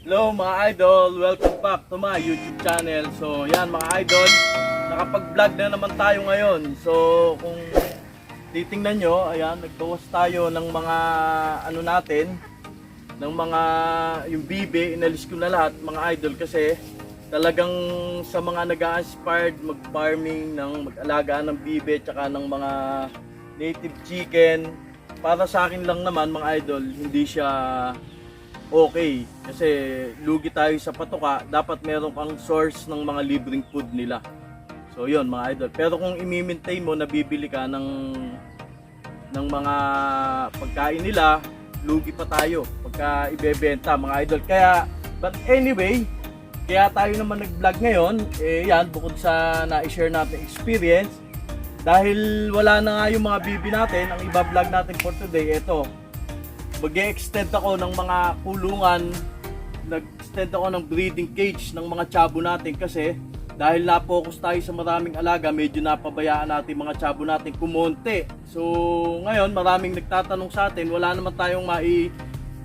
Hello mga idol, welcome back to my YouTube channel. So yan mga idol, nakapag-vlog na naman tayo ngayon. So kung titingnan nyo, ayan, nagbawas tayo ng mga ano natin, ng mga yung bibe, inalis ko na lahat mga idol kasi talagang sa mga nag-aspired mag-farming ng mag-alaga ng bibe tsaka ng mga native chicken para sa akin lang naman mga idol hindi siya okay kasi lugi tayo sa patuka dapat meron kang source ng mga libreng food nila. So yun mga idol. Pero kung i-maintain mo nabibili ka ng ng mga pagkain nila lugi pa tayo pagka ibebenta mga idol. Kaya but anyway kaya tayo naman nag-vlog ngayon eh yan bukod sa na-share natin experience dahil wala na nga yung mga bibi natin ang iba-vlog natin for today ito mag extend ako ng mga kulungan nag-extend ako ng breeding cage ng mga tsabo natin kasi dahil na-focus tayo sa maraming alaga, medyo napabayaan natin mga tsabo natin kumonte. So, ngayon maraming nagtatanong sa atin, wala naman tayong mai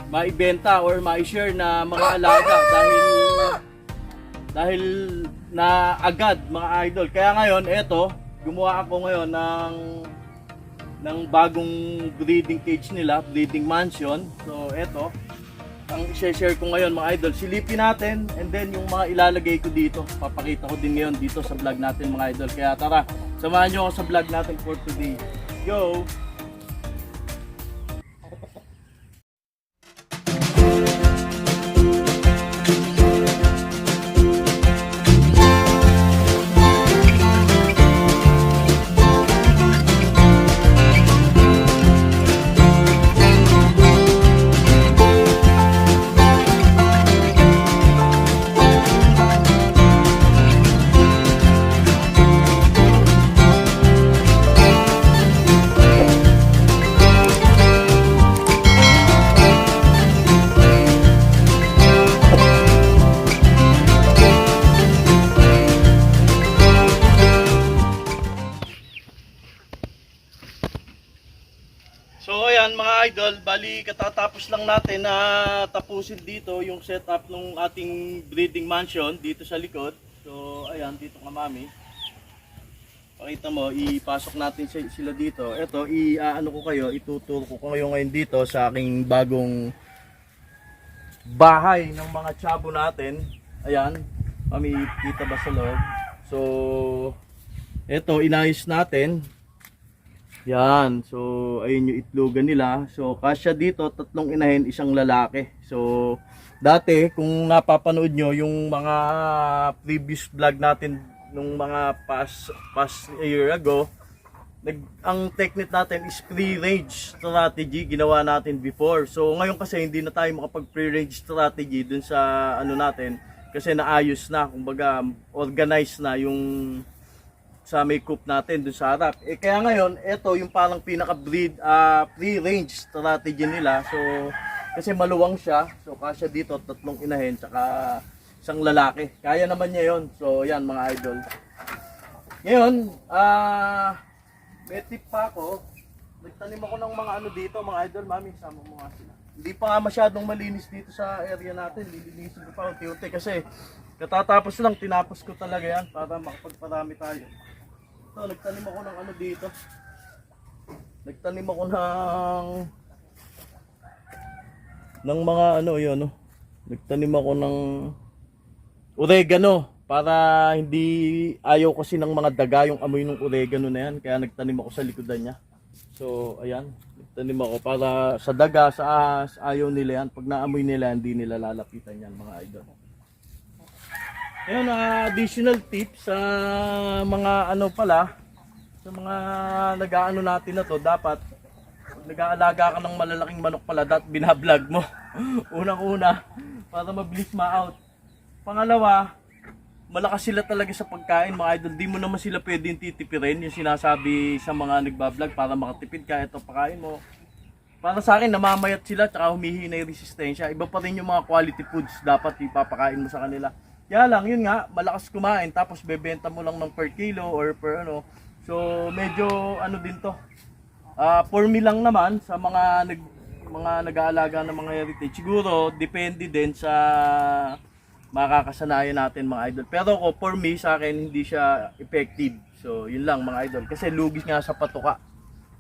maibenta or mai-share na mga alaga dahil dahil na agad mga idol. Kaya ngayon, eto, gumawa ako ngayon ng ng bagong breeding cage nila, breeding mansion. So, eto, ang i-share ko ngayon mga idol, silipin natin and then yung mga ilalagay ko dito, papakita ko din ngayon dito sa vlog natin mga idol. Kaya tara, samahan nyo ako sa vlog natin for today. Go! Bali katatapos lang natin na tapusin dito yung setup ng ating breeding mansion dito sa likod. So ayan, dito ka mami. Pakita mo, ipasok natin si- sila dito. Ito, i-ano ko kayo, ituturo ko kayo ngayon dito sa aking bagong bahay ng mga tsabo natin. Ayan, mami, kita ba sa loob? So, ito, inayos natin. Yan. So, ayun yung itlogan nila. So, kasya dito, tatlong inahin, isang lalaki. So, dati, kung napapanood nyo yung mga previous vlog natin nung mga past, past year ago, nag, ang technique natin is pre-range strategy ginawa natin before. So, ngayon kasi hindi na tayo makapag pre-range strategy dun sa ano natin kasi naayos na, kumbaga organized na yung sa may coop natin doon sa harap. Eh kaya ngayon, ito yung parang pinaka breed ah pre-range strategy nila. So kasi maluwang siya. So kasya dito tatlong inahin tsaka isang lalaki. Kaya naman niya 'yon. So yan mga idol. Ngayon, ah may tip pa ako. Nagtanim ako ng mga ano dito, mga idol, mami, sama mo nga sila. Hindi pa nga masyadong malinis dito sa area natin. Lilinisin ko pa unti-unti kasi katatapos lang, tinapos ko talaga yan para makapagparami tayo. Ito, nagtanim ako ng ano dito. Nagtanim ako ng ng mga ano yun, no? Nagtanim ako ng oregano para hindi ayaw kasi ng mga daga yung amoy ng oregano na yan kaya nagtanim ako sa likodan niya. So, ayan, nagtanim ako para sa daga, sa ahas, ayaw nila yan. Pag naamoy nila, hindi nila lalapitan yan mga idol. Ayun, ah, additional tips sa mga ano pala, sa mga nag-aano natin na to, dapat nag-aalaga ka ng malalaking manok pala, dapat binablog mo. Unang-una, para mabilis ma-out. Pangalawa, malakas sila talaga sa pagkain mga idol. Di mo naman sila pwedeng titipirin yung sinasabi sa mga nagbablog para makatipid ka. Ito pakain mo. Para sa akin, namamayat sila tsaka humihina yung resistensya. Iba pa rin yung mga quality foods dapat ipapakain mo sa kanila. Kaya lang, yun nga, malakas kumain tapos bebenta mo lang ng per kilo or per ano. So, medyo ano din to. Ah, for me lang naman sa mga nag mga nag-aalaga ng mga heritage. Siguro, depende din sa makakasanayan natin mga idol. Pero ko, for me, sa akin, hindi siya effective. So, yun lang mga idol. Kasi lugis nga sa patuka.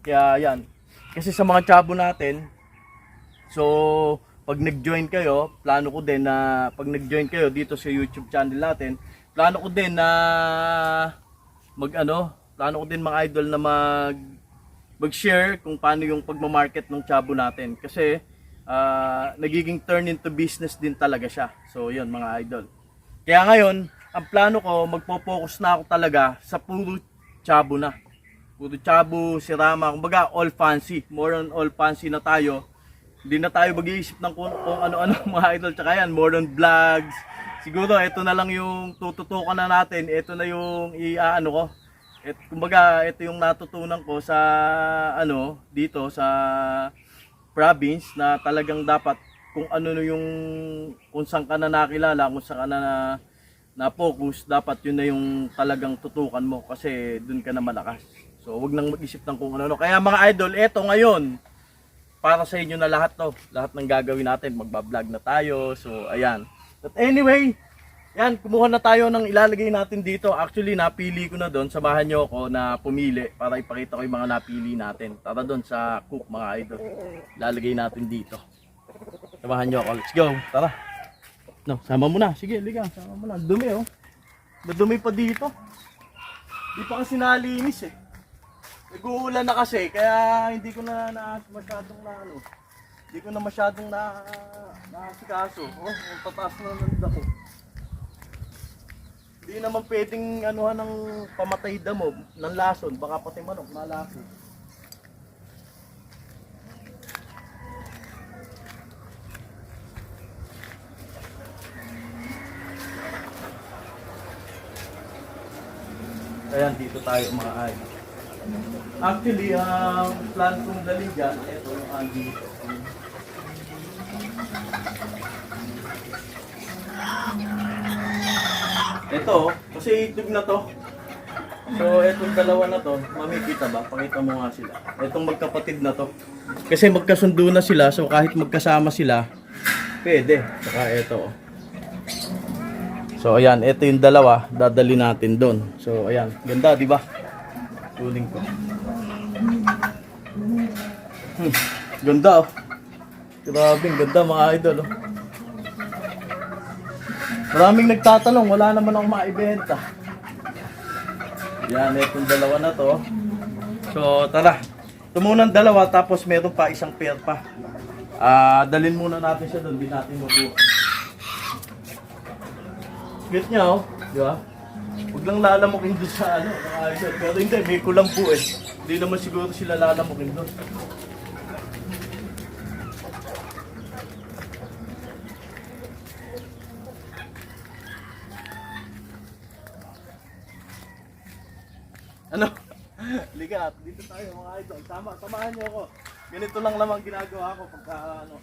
Kaya yan. Kasi sa mga chabo natin, so, pag nag-join kayo, plano ko din na pag nag-join kayo dito sa YouTube channel natin, plano ko din na mag ano, plano ko din mga idol na mag mag-share kung paano yung pagmamarket ng chabo natin kasi ah, nagiging turn into business din talaga siya. So yun mga idol. Kaya ngayon, ang plano ko, magpo-focus na ako talaga sa puro chabo na. Puro chabo, sirama, kumbaga all fancy. More on all fancy na tayo. Hindi na tayo mag-iisip ng kung, kung ano-ano mga idol. Tsaka yan, more on vlogs. Siguro, ito na lang yung tututukan na natin. Ito na yung i-ano ko. Et, kumbaga, ito yung natutunan ko sa ano dito sa province na talagang dapat kung ano na yung kung saan ka na nakilala, kung saan ka na na focus, dapat yun na yung talagang tutukan mo kasi dun ka na malakas. So, wag nang mag-isip ng kung ano-ano. Kaya mga idol, eto ngayon, para sa inyo na lahat to. Lahat ng gagawin natin, magbablog na tayo. So, ayan. But anyway, yan, kumuha na tayo ng ilalagay natin dito. Actually, napili ko na doon. Samahan nyo ako na pumili para ipakita ko yung mga napili natin. Tara doon sa cook, mga idol. Ilalagay natin dito. Samahan nyo ako. Let's go. Tara. No, sama mo na. Sige, liga. Sama mo na. Dumi, oh. Madumi pa dito. Di pa kasi nalinis, eh. Nag-uulan na kasi, kaya hindi ko na, na masyadong na ano. Hindi ko na masyadong na nakasikaso. Oh, ang tataas na ng dako. Hindi naman pwedeng anuhan ng pamatay damo ng lason, baka pati manok malaso. Ayan, dito tayo mga ay. Actually, ang plan kong dalhin dyan, ito yung agi. Ito, kasi itlog na to. So, itong dalawa na to, mamikita ba? Pakita mo nga sila. Itong magkapatid na to. Kasi magkasundo na sila, so kahit magkasama sila, pwede. Saka ito. oh. So, ayan, ito yung dalawa, dadali natin doon. So, ayan, ganda, di ba? Tuling ko. Hmm, ganda oh. Grabe, ganda mga idol oh. Maraming nagtatanong, wala naman akong maibenta. Yan, itong dalawa na to. So, tara. Ito muna ang dalawa, tapos meron pa isang pair pa. Ah, dalhin muna natin siya doon, di natin mabuha. Cute niya, oh. Di ba? Huwag lang lalamukin doon sa ano, idol. Pero hindi, may kulang po eh. Hindi naman siguro sila lalamukin doon. Ano? Liga, dito tayo mga idol. Tama, samahan niyo ako. Ganito lang naman ginagawa ko pagka ano.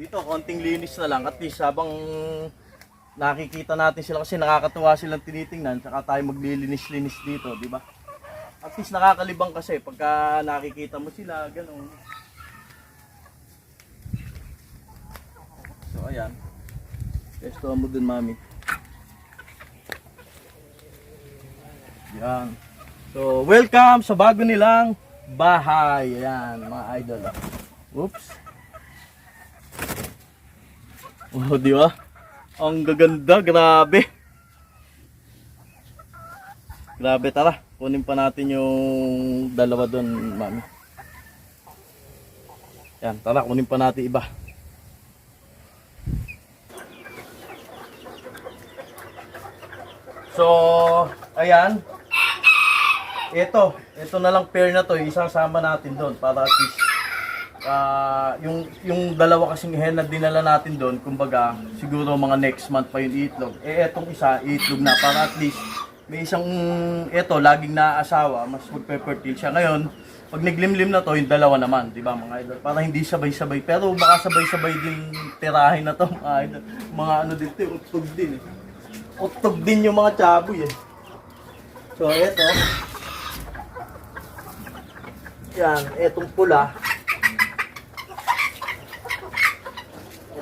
Dito, konting linis na lang. At least habang nakikita natin sila kasi nakakatuwa silang tinitingnan. Saka tayo maglilinis-linis dito, di ba? At least nakakalibang kasi pagka nakikita mo sila, ganun. So, ayan. Pesto mo dun, mami. Yan. So, welcome sa bago nilang bahay. Ayan, mga idol. Oops. Oh, di ba? Ang gaganda, grabe. Grabe, tara. Kunin pa natin yung dalawa doon, mami. Yan, tara, kunin pa natin iba. So, ayan. Ito, ito na lang pair na to, isasama natin doon para at least ah, yung yung dalawa kasing hen na dinala natin doon, kumbaga siguro mga next month pa yung itlog. Eh etong isa, itlog na para at least may isang ito laging naaasawa, mas magpe-fertile siya. Ngayon, pag naglimlim na to, yung dalawa naman, di ba mga idol? Para hindi sabay-sabay. Pero baka sabay-sabay din tirahin na to mga idol. Mga ano din, to, utog din eh. Utog din yung mga chaboy eh. So, eto. Yan, etong pula.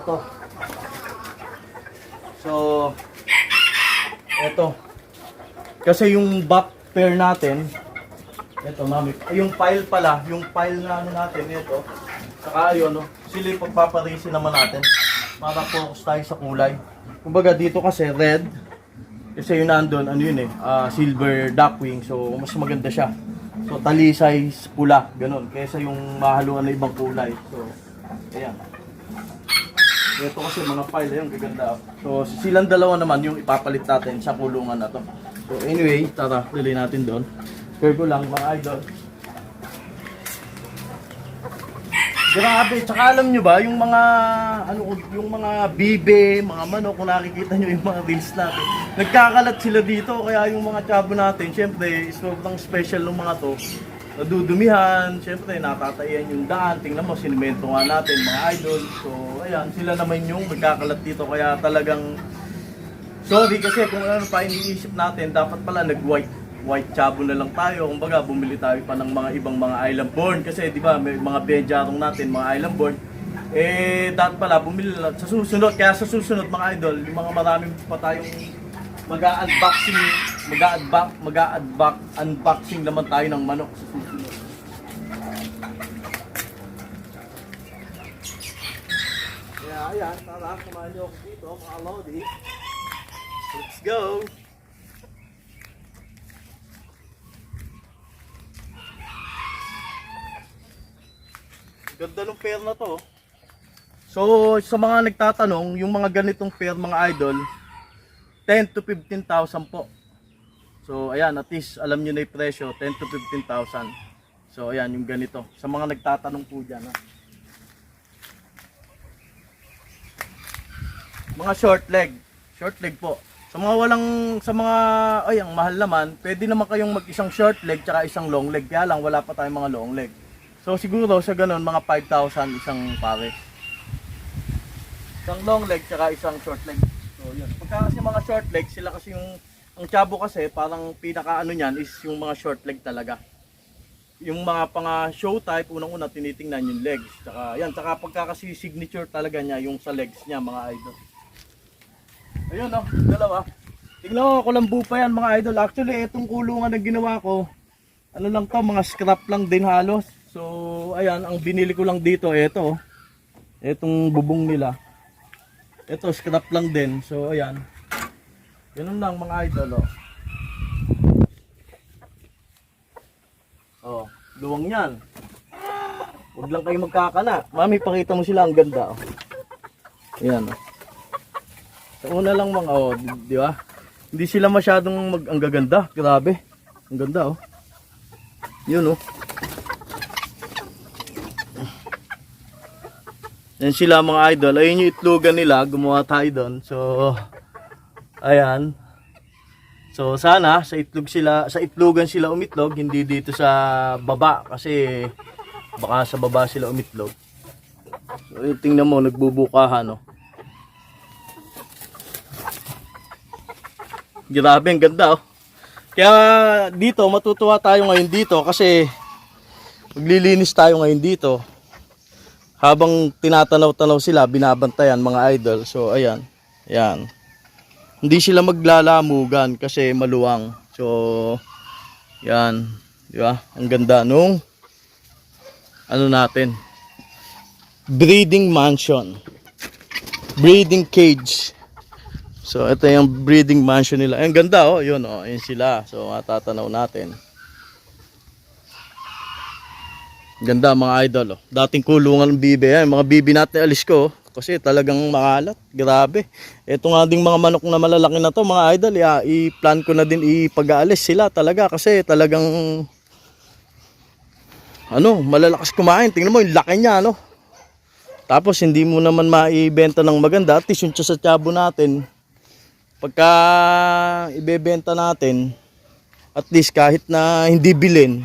Ito. So, ito. Kasi yung back pair natin, ito mami, yung file pala, yung file na ano natin, ito. Saka yun, no, sila yung pagpaparisi naman natin. Para focus tayo sa kulay. Kumbaga dito kasi red, kasi yun nandun, ano yun eh, ah, silver duckwing, so mas maganda siya. So talisay pula, ganun, kaysa yung mahaluan na ibang kulay. So, ayan. Ito kasi mga file, ayun, gaganda. So silang dalawa naman yung ipapalit natin sa kulungan na to. So anyway, tara, dali natin doon. Cargo lang, mga idol. Grabe, tsaka alam nyo ba, yung mga, ano, yung mga bibe, mga manok, kung nakikita nyo yung mga reels natin, nagkakalat sila dito, kaya yung mga chabo natin, syempre, sobrang special ng mga to, nadudumihan, syempre, natatayan yung daan, tingnan mo, sinimento nga natin, mga idol, so, ayan, sila naman yung nagkakalat dito, kaya talagang, sorry kasi kung ano pa iniisip natin, dapat pala nag-white white chabo na lang tayo. Kumbaga, bumili tayo pa ng mga ibang mga island born. Kasi, di ba, may mga bejarong natin, mga island born. Eh, dapat pala, bumili lang. Sa susunod, kaya sa susunod, mga idol, yung mga maraming pa tayong mag-unboxing, mag-unbox, mag-unbox, unboxing naman tayo ng manok sa susunod. Kaya, ayan, tara, kumain niyo ako dito, mga Lodi. Let's go! Ganda ng pair na to. So, sa mga nagtatanong, yung mga ganitong pair mga idol, 10 to 15,000 po. So, ayan, at least alam nyo na yung presyo, 10 to 15,000. So, ayan, yung ganito. Sa mga nagtatanong po dyan. Ha? Mga short leg. Short leg po. Sa mga walang, sa mga, ay, ang mahal naman, pwede naman kayong mag isang short leg tsaka isang long leg. Kaya lang, wala pa tayong mga long leg. So siguro sa ganun mga 5,000 isang pare. Isang long leg tsaka isang short leg. So yun. Pagka kasi mga short leg, sila kasi yung ang chabo kasi parang pinaka ano niyan is yung mga short leg talaga. Yung mga pang show type unang-una tinitingnan yung legs. Tsaka yan, tsaka pagka kasi signature talaga niya yung sa legs niya mga idol. Ayun oh, dalawa. Tingnan mo, kulambu pa yan mga idol. Actually, itong kulungan na ginawa ko, ano lang to, mga scrap lang din halos. So, ayan, ang binili ko lang dito, ito. Itong bubong nila. Ito, scrap lang din. So, ayan. Ganun lang mga idol, oh. Oh, luwang yan. Huwag lang kayo magkakana. Mami, pakita mo sila, ang ganda, oh. Ayan, oh. Sa una lang mga, oh, di, di ba? Hindi sila masyadong mag, ang gaganda. Grabe. Ang ganda, oh. Yun, oh. Yan sila mga idol. Ayun yung itlogan nila. Gumawa tayo doon. So, ayan. So, sana sa itlog sila, sa itlogan sila umitlog, hindi dito sa baba kasi baka sa baba sila umitlog. So, tingnan mo, nagbubukahan, no. Grabe, ang ganda, oh. Kaya dito, matutuwa tayo ngayon dito kasi maglilinis tayo ngayon dito habang tinatanaw-tanaw sila, binabantayan mga idol. So, ayan. Ayan. Hindi sila maglalamugan kasi maluwang. So, yan. Di ba? Ang ganda nung ano natin. Breeding mansion. Breeding cage. So, ito yung breeding mansion nila. Ang ganda, oh. Yun, oh. Yun sila. So, matatanaw natin. Ganda mga idol. Oh. Dating kulungan ng bibe yan. Mga bibi natin alis ko. oh. Kasi talagang makalat. Grabe. Ito nga ding mga manok na malalaki na to mga idol. I-plan ko na din ipag-aalis sila talaga. Kasi talagang ano, malalakas kumain. Tingnan mo yung laki niya. No? Tapos hindi mo naman maibenta ng maganda. At least yung sa tiyabo natin. Pagka ibebenta natin, at least kahit na hindi bilhin,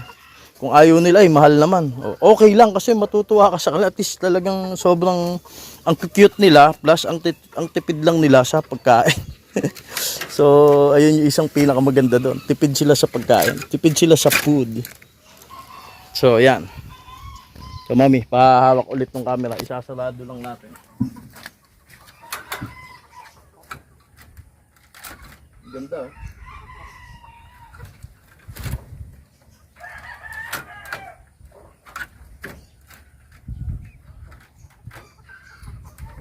kung ayaw nila ay mahal naman. Okay lang kasi matutuwa ka sa kanila. At least talagang sobrang ang cute nila plus ang, ang tipid lang nila sa pagkain. so, ayun yung isang pinakamaganda doon. Tipid sila sa pagkain. Tipid sila sa food. So, yan. So mami, pahawak ulit ng camera. Isasarado lang natin. Ganda oh.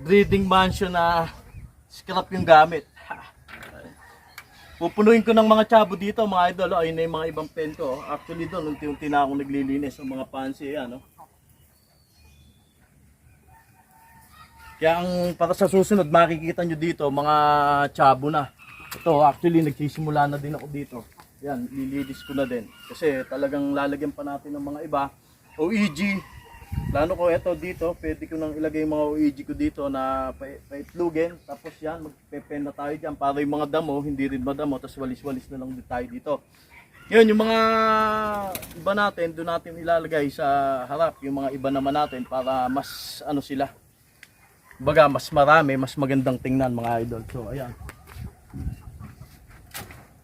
Breeding mansion na scrap yung gamit. Pupunuin ko ng mga tsabo dito, mga idol. Ayun na yung mga ibang pen. Actually doon, unti-unti na ako naglilinis ng mga fancy. Ano. Kaya ang para sa susunod, makikita nyo dito, mga tsabo na. Ito, actually, nagsisimula na din ako dito. Yan, lilinis ko na din. Kasi talagang lalagyan pa natin ng mga iba. OEG, Plano ko ito dito, pwede ko nang ilagay mga OEG ko dito na pa- paitlugin. Tapos yan, magpe-pen na tayo dyan para yung mga damo, hindi rin madamo, tapos walis-walis na lang tayo dito. Yun, yung mga iba natin, doon natin ilalagay sa harap. Yung mga iba naman natin para mas ano sila. Baga, mas marami, mas magandang tingnan mga idol. So, ayan.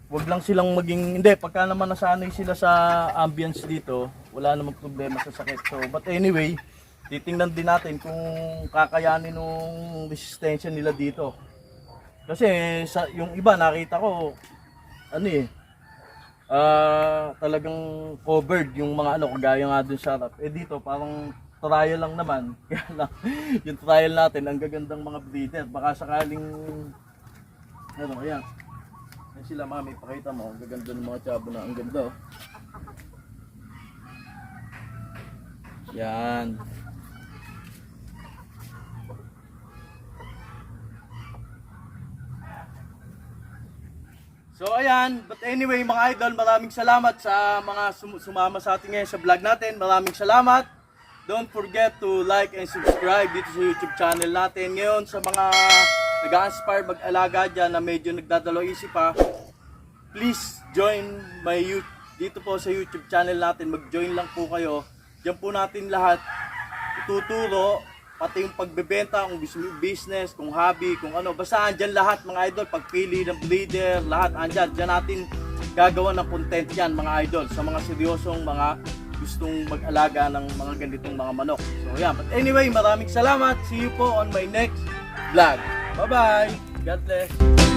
Huwag lang silang maging, hindi, pagka naman nasanay sila sa ambience dito, wala namang problema sa sakit. So, but anyway, titingnan din natin kung kakayanin nung resistensya nila dito. Kasi sa yung iba nakita ko ano eh ah talagang covered yung mga ano kagaya nga dun sa harap. Eh dito parang trial lang naman. Kaya lang yung trial natin ang gagandang mga breeder. Baka sakaling ano ayan. Yan sila mami, pakita mo, ang gaganda ng mga tsabo na, ang ganda oh. Yan. So ayan, but anyway mga idol, maraming salamat sa mga sum- sumama sa atin ngayon sa vlog natin. Maraming salamat. Don't forget to like and subscribe dito sa YouTube channel natin. Ngayon sa mga nag-aspire mag-alaga dyan na medyo nagdadalo isip pa, please join my YouTube dito po sa YouTube channel natin. Mag-join lang po kayo. Diyan po natin lahat ituturo pati yung pagbebenta, kung business, kung hobby, kung ano. Basta andyan lahat mga idol, pagpili ng breeder, lahat andyan. Diyan natin gagawa ng content yan mga idol sa mga seryosong mga gustong mag-alaga ng mga ganitong mga manok. So yan. But anyway, maraming salamat. See you po on my next vlog. Bye-bye. God bless.